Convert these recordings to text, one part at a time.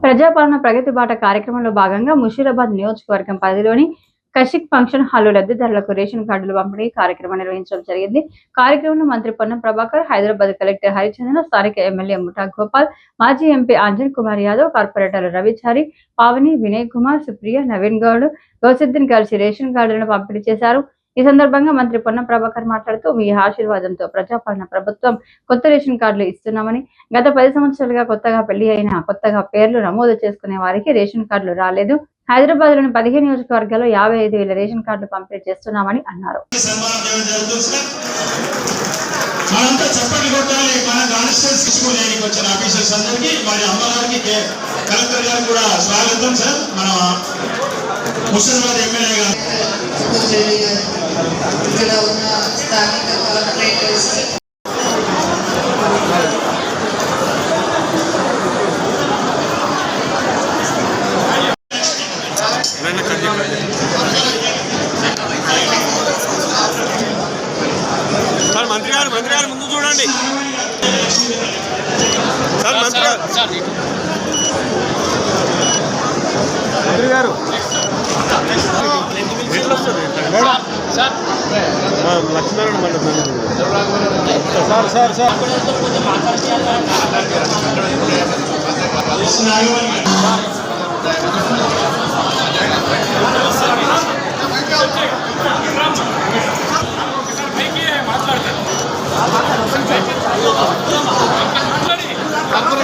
ప్రజాపాలన ప్రగతి బాట కార్యక్రమంలో భాగంగా ముషీరాబాద్ నియోజకవర్గం పరిధిలోని కషిక్ ఫంక్షన్ హాల్లో లబ్ధిదారులకు రేషన్ కార్డులు పంపిణీ కార్యక్రమం నిర్వహించడం జరిగింది. కార్యక్రమంలో మంత్రి పొన్నం ప్రభాకర్ హైదరాబాద్ కలెక్టర్ హరిచందన్ స్థానిక ఎమ్మెల్యే ముఠా గోపాల్ మాజీ ఎంపీ అంజన్ కుమార్ యాదవ్ కార్పొరేటర్లు రవిచారి పావని వినయ్ కుమార్ సుప్రియ నవీన్ గౌడ్ గౌసిద్దీన్ కలిసి రేషన్ కార్డులను పంపిణీ చేశారు. ఈ సందర్భంగా మంత్రి పొన్నం ప్రభాకర్ మాట్లాడుతూ మీ ఆశీర్వాదంతో ప్రజాపాలన ప్రభుత్వం కొత్త రేషన్ కార్డులు ఇస్తున్నామని గత పది సంవత్సరాలుగా కొత్తగా పెళ్ళి అయిన కొత్తగా పేర్లు నమోదు చేసుకునే వారికి రేషన్ కార్డులు రాలేదు. హైదరాబాద్లోని పదిహేను నియోజకవర్గాల్లో యాభై ఐదు వేల రేషన్ కార్డులు పంపిణీ చేస్తున్నామని అన్నారు. మనంతా చప్పట్లు కొట్టాలి. మన కాన్స్టిట్యూన్స్ తీసుకోలేనికి వచ్చిన ఆఫీసర్స్ అందరికీ మరి అమ్మగారికి కలెక్టర్ గారు కూడా స్వాగతం సార్. మన ముషిరాబాద్ ఎమ్మెల్యే గారు. పూజారి గారు ఇక్కడ ఉన్న స్థానిక కార్పొరేటర్స్ మంత్రి గారు మంత్రి గారు ముందు చూడండి. సార్ మంత్రి గారు. మంత్రి గారు లక్ష్మీనారాయణ మండపం సార్ సార్ సార్ నాగమణి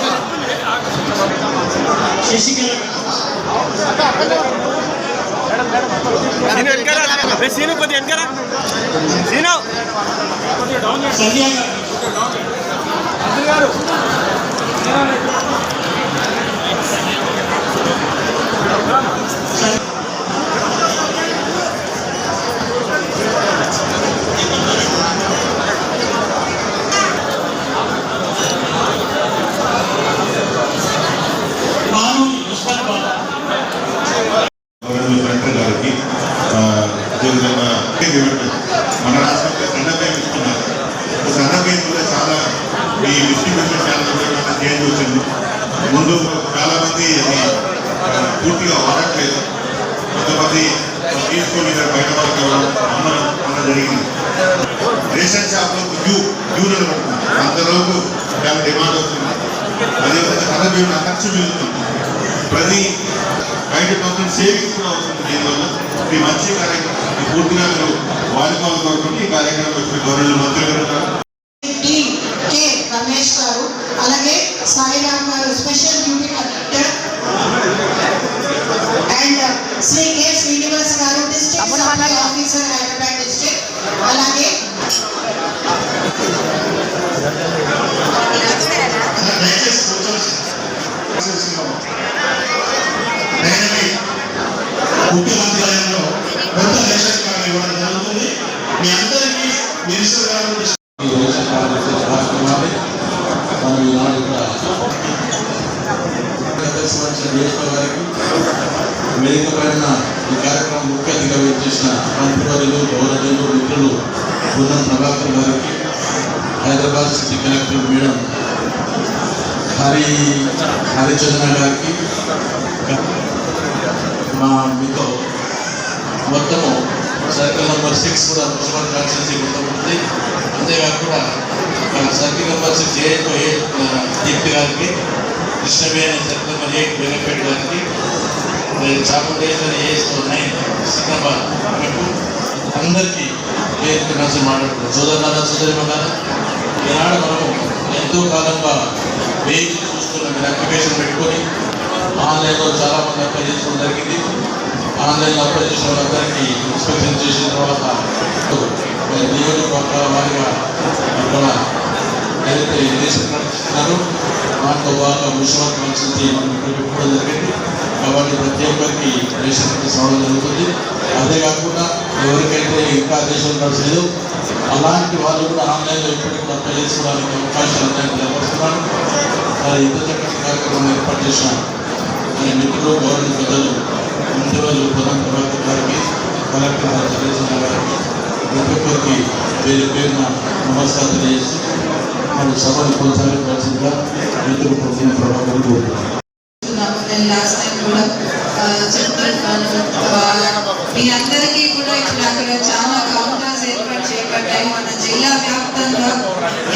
గారు. శశికళ సీను వెనకాల రే, సీను కొద్దిగా వెనకాల. సీను. గారు భాను ఉస్మాన్ బాబు గవర్నర్ కలెక్టర్ గారికి ఆ, అదేవిధంగా ఇవ్వండి. మన రాష్ట్రంలో సన్నబియ్యం ఇస్తున్నారు ఈ సన్నబియ్యం కూడా చాలా ఈ డిస్ట్రిబ్యూషన్ చాలా చేంజ్ వచ్చింది ముందు చాలా మంది అది ఆ, పూర్తిగా వాడట్లేదు కొంతమంది తీసుకొని ఇక్కడ బయట వరకు జరిగింది. రేషన్ షాప్లో క్యూ క్యూ నిలబడుతుంది. అంతలోపు దాని డిమాండ్ వస్తుంది. అదేవిధంగా సన్నబియ్యం ఖర్చు పెరుగుతుంది. ప్రతి బయట పక్కన సేవింగ్స్ కూడా అవుతుంది దీనివల్ల. ఇది మంచి కార్యక్రమం పూర్తిగా మీరు వాడుకోవాలి కోరుకుంటే ఈ కార్యక్రమం వచ్చిన గవర్నమెంట్ మంత్రులు వేదిక పైన ఈ కార్యక్రమం ముఖ్య అతిథిగా చేసిన మంత్రివర్యులు గౌరవులు మిత్రులు బృందం ప్రభాకర్ గారికి Hyderabad city collector madam Hari Harichandra గారికి మా మీతో మొత్తము సర్కిల్ నెంబర్ సిక్స్ కూడా మున్సిపల్ కాన్స్టిట్యూన్సీ మొత్తం ఉంది. అంతేకాకుండా ఆ circle number six A eight Deepti గారికి Krishnaveni circle number eight Venkapeta గారికి మరి చాముండేశ్వరి ఎయిట్ నైన్ సికింద్రాబాద్ ఆమెకు అందరికీ పేరు కలిసి మాట్లాడుతున్నాం. సోదరులారా సోదరి మగారా ఈనాడు మనము ఎంతో కాలంగా వేచి చూస్తున్న మీరు అప్లికేషన్ పెట్టుకొని ఆన్లైన్లో చాలామంది అప్లై చేసుకోవడం జరిగింది. ఆన్లైన్ అప్లై చేసిన వాళ్ళందరికీ ఇన్స్పెక్షన్ చేసిన తర్వాత మరి నియోజకవర్గాల వారిగా అక్కడ ఏదైతే రేషన్ నడుస్తున్నారు దాంట్లో బాగా మున్సిపల్ కాన్స్టిట్యూన్సీ మనం పెట్టుకోవడం జరిగింది. కాబట్టి ప్రతి ఒక్కరికి రేషన్ కార్డ్స్ రావడం జరుగుతుంది. అదే కాకుండా ఎవరికైతే ఇంకా రేషన్ కార్డు లేదు అలాంటి వాళ్ళు కూడా ఆన్లైన్లో ఇప్పటికీ కూడా అప్లై చేసుకోవడానికి అవకాశాలు ఉన్నాయని తెలియపరుస్తున్నాను మరి ఇంత చక్కటి కార్యక్రమం ఏర్పాటు చేసిన మరి మిత్రులు గవర్నమెంట్ పెద్దలు మంత్రులు ప్రధాన ప్రభాకర్ గారికి కలెక్టర్ చంద్రశేఖర్ గారికి ప్రతి ఒక్కరికి పేరు పేరున నమస్కారం తెలియజేస్తూ మన సభను కొనసాగించాల్సిందిగా మిత్రులు ప్రధాన ప్రభాకర్ కోరుతున్నాను చేస్తున్నాము నేను లాస్ట్ టైం కూడా ఆ, చెప్తున్నాను ఆ, మీ అందరికీ కూడా ఇప్పుడు అక్కడ చాలా కౌంటర్స్ ఏర్పాటు మన జిల్లా వ్యాప్తంగా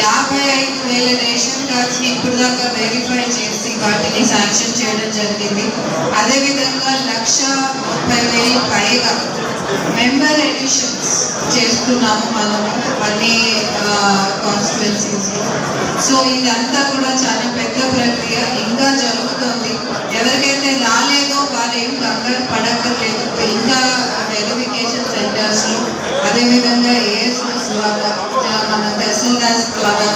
యాభై ఐదు వేల రేషన్ కార్డ్స్ ఇప్పుడు దాకా వెరిఫై చేసి వాటిని శాంక్షన్ చేయడం జరిగింది. అదేవిధంగా లక్ష ముప్పై వేలు పైగా మెంబర్ ఎడిషన్స్ చేస్తున్నాము మనము అన్ని కాన్స్టిట్యున్సీస్ సో ఇదంతా కూడా చాలా పెద్ద ప్రక్రియ ఇంకా జరుగుతుంది. ఎవరికైతే రాలేదో వాళ్ళు ఏం కంగారు పడక్కర్లేదు. ఇంకా వెరిఫికేషన్ సెంటర్స్లో అదేవిధంగా ఏ ద్వారా మన తహసీల్దార్స్ ద్వారా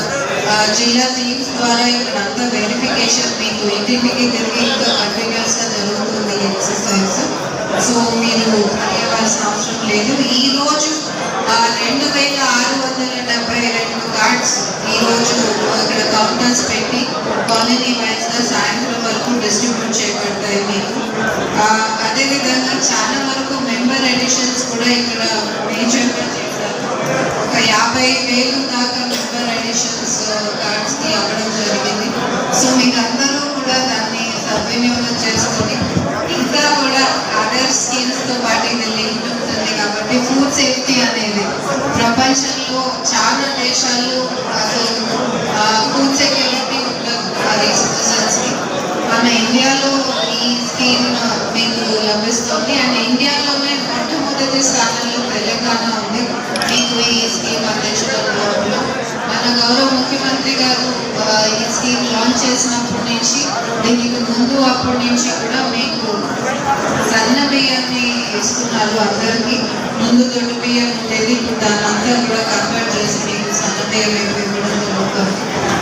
జిల్లా టీమ్స్ ద్వారా ఇక్కడ అంతా వెరిఫికేషన్ మీకు ఇంటింటికి తిరిగి ఇంకా కంటిన్యూస్గా జరుగుతుంది ఎక్సర్సైజ్ సో మీరు పనివ్వాల్సిన అవసరం లేదు. ఈ రోజు రెండు వేల ఆరు వందల డెబ్బై రెండు కార్డ్స్ ఈ రోజు ఇక్కడ కౌంటర్స్ పెట్టి కాలనీ వైజ్గా సాయంత్రం వరకు డిస్ట్రిబ్యూట్ చేయబడతాయి మీకు. అదేవిధంగా చాలా వరకు మెంబర్ ఎడిషన్స్ కూడా ఇక్కడ మేజర్గా యాభై వేలు దాకా మెంబర్ అడిషన్స్ కార్డ్స్కి అవ్వడం జరిగింది. సో మీకు అందరూ కూడా దాన్ని సద్వినియోగం చేసుకొని ఇంకా కూడా అదర్ స్కీమ్స్తో పాటు ఇది లింక్ ఉంటుంది కాబట్టి ఫుడ్ సేఫ్టీ అనేది ప్రపంచంలో చాలా దేశాల్లో అసలు ఫుడ్ సెక్యూరిటీ ఉండదు అది సిటిజన్స్కి మన ఇండియాలో ఈ స్కీమ్ మీకు లభిస్తుంది. అండ్ ఇండియాలోనే మొట్టమొదటి స్థానంలో తెలంగాణ ఉంది మీకు ఈ స్కీమ్ అందించడంలో మన గౌరవ ముఖ్యమంత్రి గారు ఈ స్కీమ్ లాంచ్ చేసినప్పటి నుంచి దీనికి ముందు అప్పటి నుంచి కూడా మీకు సన్న బియ్యాన్ని ఇస్తున్నారు అందరికీ. ముందు దొడ్డు బియ్యం ఉండేది ఇప్పుడు దాని కూడా కన్వర్ట్ చేసి మీకు సన్న బియ్యం ఇవ్వడం జరుగుతుంది.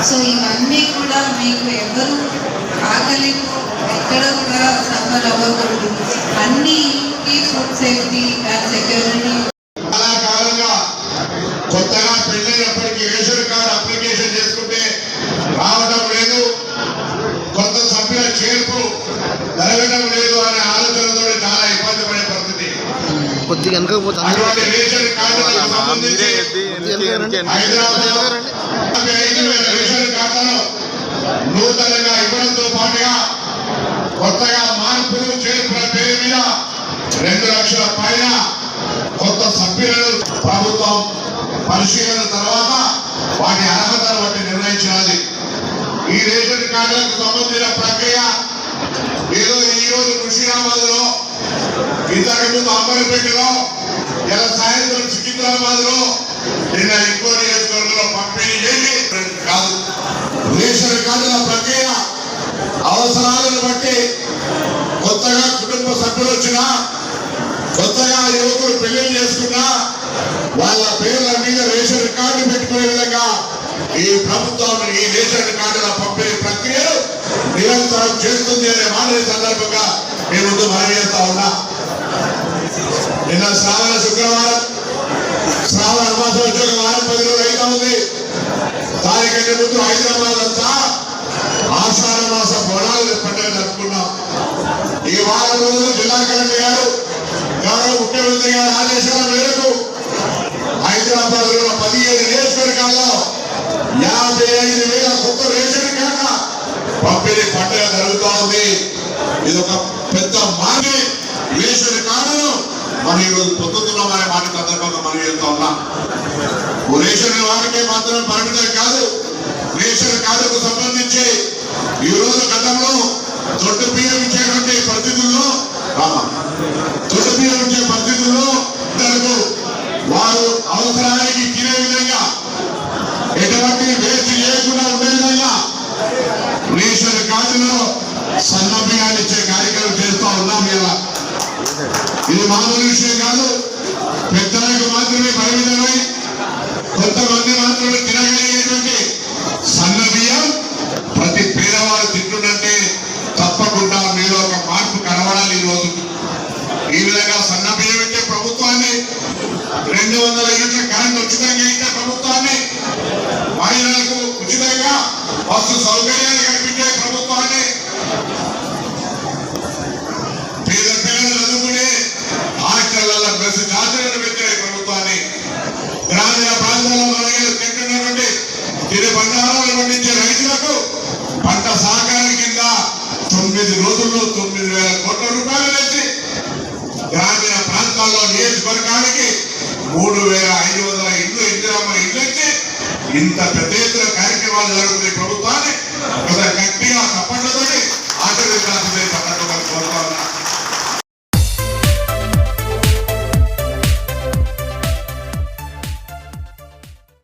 సో ఇవన్నీ కూడా మీకు ఎవరు ఆకలితో ఎక్కడ కూడా సఫర్ అవ్వకూడదు. అన్ని ఫుడ్ సేఫ్టీ అండ్ సెక్యూరిటీ చాలా కాలంగా కొత్తగా పెళ్ళైనప్పటికీ రేషన్ కార్డు అప్లికేషన్ చేసుకుంటే రావడం లేదు కొత్త సభ్యుల చేర్పు జరగడం లేదు అనే ఆలోచనతో చాలా ఇబ్బంది పడే పరిస్థితి కొద్దిగా వెనకపోతే అటువంటి రేషన్ కార్డులకు సంబంధించి హైదరాబాద్ యాభై ఐదు వేల రేషన్ నూతనంగా ఇవ్వడంతో పాటుగా కొత్తగా మార్పులు చేర్పుల పేరు మీద రెండు లక్షల పైన కొత్త సభ్యులను ప్రభుత్వం పరిశీలన తర్వాత వాటి అర్హతను బట్టి నిర్ణయించాలి ఈ రేషన్ కార్డులకు సంబంధించిన ప్రక్రియ ఏదో ఈ రోజు ముషిరాబాద్లో ఇంతకు ముందు అంబర్పేటలో ఇలా సాయంత్రం సికింద్రాబాద్లో నిన్న ఎక్కువ నియోజకవర్గంలో పంపిణీ చేసి కాదు. దేశ రికార్డుల ప్రక్రియ అవసరాలను బట్టి కొత్తగా కుటుంబ సభ్యులు వచ్చినా కొత్తగా యువకులు పెళ్ళి చేసుకున్నా వాళ్ళ పేర్ల మీద రేషన్ కార్డు పెట్టుకునే విధంగా ఈ ప్రభుత్వం ఈ రేషన్ కార్డుల పంపిణీ ప్రక్రియను నిరంతరం చేస్తుంది అనే మాట సందర్భంగా నేను ముందు మనవి చేస్తా ఉన్నా. నిన్న శ్రావణ శుక్రవారం శ్రావణ మాసం వచ్చే వారం పది రోజులు అయితా ఉంది. దానికంటే ముందు హైదరాబాద్ అంతా ఆషాఢ మాస బోనాలు పండుగ జరుపుకున్నాం ఈ వారం రోజులు జిల్లా కలెక్టర్ గారు గౌరవ ముఖ్యమంత్రి గారి ఆదేశాల మేరకు హైదరాబాద్లో పదిహేడు నియోజకవర్గాల్లో యాభై ఐదు వేల కొత్త రేషన్ కాక పంపిణీ పండుగ జరుగుతూ ఉంది. ఇది ఒక పెద్ద మార్పు రేషన్ కార్డును మనం ఈరోజు పొందుతున్నామనే మాట సందర్భంగా మనం వెళ్తా ఉన్నాం. రేషన్ వారికే మాత్రం పరిమితం కాదు రేషన్ కార్డుకు సంబంధించి ఈ రోజు గతంలో దొడ్డు బియ్యం ఇచ్చేటువంటి పరిస్థితుల్లో రామా దొడ్డు బియ్యం ఇచ్చే పరిస్థితి కొంతమంది పద్నాలుగో నియోజకవర్గానికి మూడు వేల ఐదు వందల ఇండ్లు ఇందిరమ్మ ఇండ్లు ఇచ్చి ఇంత పెద్ద ఎత్తున కార్యక్రమాలు జరుగుతున్నాయి ప్రభుత్వాన్ని. ఒకసారి గట్టిగా సపోర్ట్లతో ఆశీర్వదించాల్సిందే